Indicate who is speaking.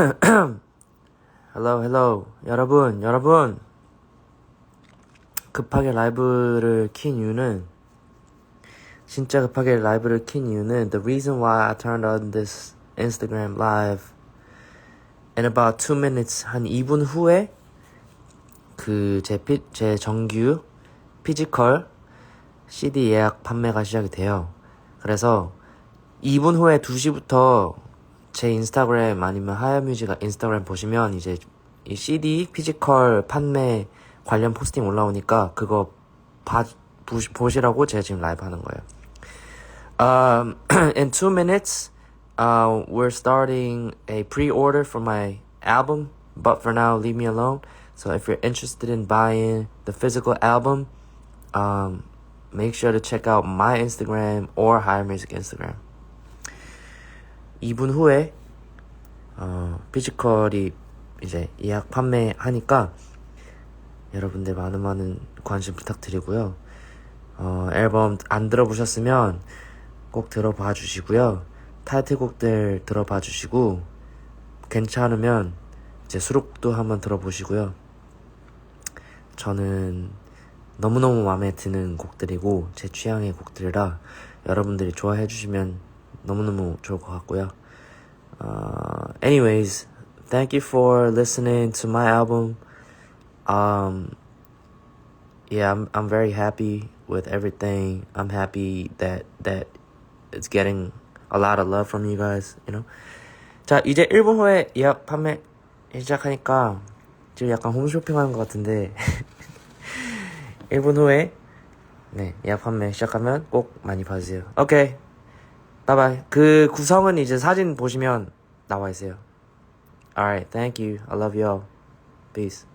Speaker 1: hello, hello. 여러분, 여러분. 급하게 라이브를 킨 이유는 진짜 급하게 라이브를 킨 이유는 the reason why I turned on this Instagram live in about 2 minutes 한 2분 후에 그제제 정규 피지컬 CD 예약 판매가 시작이 돼요. 그래서 2분 후에 2시부터 제 인스타그램 아니면 하야뮤직 인스타그램 보시면 이제 이 CD 피지컬 판매 관련 포스팅 올라오니까 그거 봐, 부- 보시라고 제가 지금 라이브 하는 거예요. Um, in two minutes, uh, we're starting a pre-order for my album, but for now, leave me alone. So if you're interested in buying the physical album, um, make sure to check out my Instagram or Higher Music Instagram. 2분 후에 어, 피지컬이 이제 예약 판매하니까 여러분들 많은 많은 관심 부탁드리고요. 어, 앨범 안 들어보셨으면 꼭 들어봐 주시고요. 타이틀곡들 들어봐 주시고 괜찮으면 이제 수록도 한번 들어보시고요. 저는 너무너무 마음에 드는 곡들이고 제 취향의 곡들이라 여러분들이 좋아해 주시면 너무너무 좋을 것 같고요. Uh, anyways, thank you for listening to my album. Um, yeah, I'm I'm very happy with everything. I'm happy that that it's getting a lot of love from you guys. You know. 자 이제 1분 후에 예약 판매 시작하니까 지금 약간 홈쇼핑하는 것 같은데 1분 후에 네 예약 판매 시작하면 꼭 많이 봐주세요. 오케이. 바이바이. 그 구성은 이제 사진 보시면 나와 있어요. Alright, thank you. I love you all. Peace.